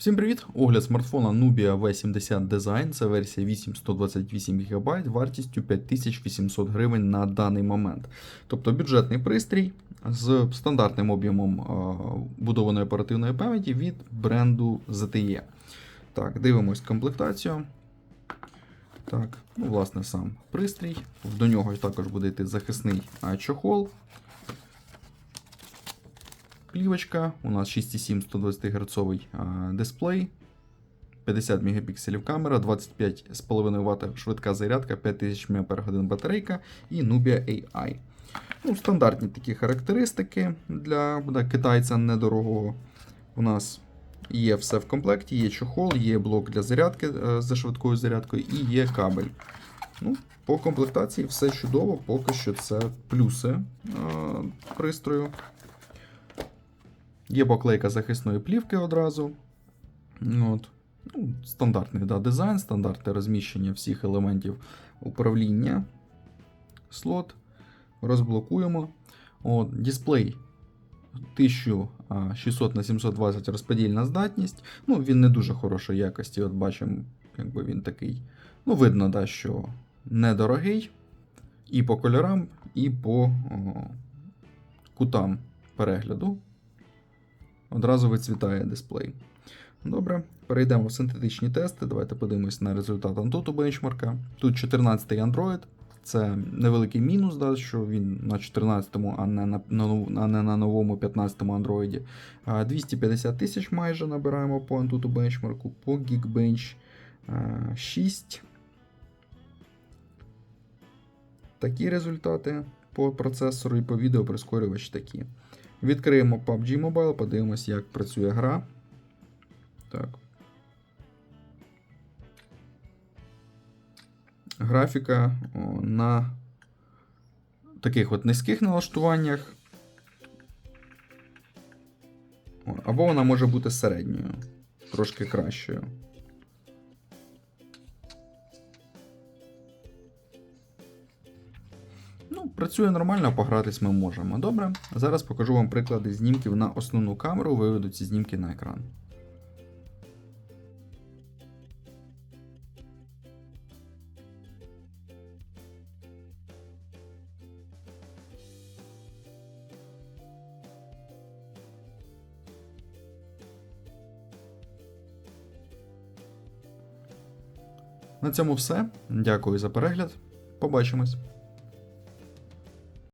Всім привіт! Огляд смартфона Nubia V70 Design. Це версія 8 128 ГБ вартістю 5800 гривень на даний момент. Тобто бюджетний пристрій з стандартним об'ємом е, будованої оперативної пам'яті від бренду ZTE. Так, дивимось комплектацію. Так, ну, власне, сам пристрій. До нього також буде йти захисний чохол. Плівочка, у нас 6,7 120 Гц дисплей, 50 Мп камера, 25,5 Вт швидка зарядка, 5000 мАч батарейка і Nubia AI. Ну, Стандартні такі характеристики для да, китайця недорогого. У нас є все в комплекті, є чохол, є блок для зарядки е, за швидкою зарядкою і є кабель. Ну, По комплектації все чудово, поки що це плюси е, пристрою. Є поклейка захисної плівки одразу. От. Ну, Стандартний да, дизайн, стандартне розміщення всіх елементів управління. Слот. Розблокуємо. От, Дисплей 1600 на 720 розподільна здатність. Ну, Він не дуже хорошої якості. От бачимо, якби він такий. Ну, видно, да, що недорогий. І по кольорам, і по о, кутам перегляду одразу вицвітає дисплей. Добре, перейдемо в синтетичні тести. Давайте подивимось на результат Antutu бенчмарка. Тут 14-й Android. Це невеликий мінус, да, що він на 14-му, а не на, на, не на новому 15-му Android. 250 тисяч майже набираємо по Antutu бенчмарку, по Geekbench 6. Такі результати по процесору і по відео прискорювач такі. Відкриємо PUBG Mobile, подивимось, як працює гра. Так. Графіка на таких от низьких налаштуваннях. Або вона може бути середньою, трошки кращою. Ну, працює нормально, погратись ми можемо. Добре. Зараз покажу вам приклади знімків на основну камеру, виведу ці знімки на екран. На цьому все. Дякую за перегляд. Побачимось.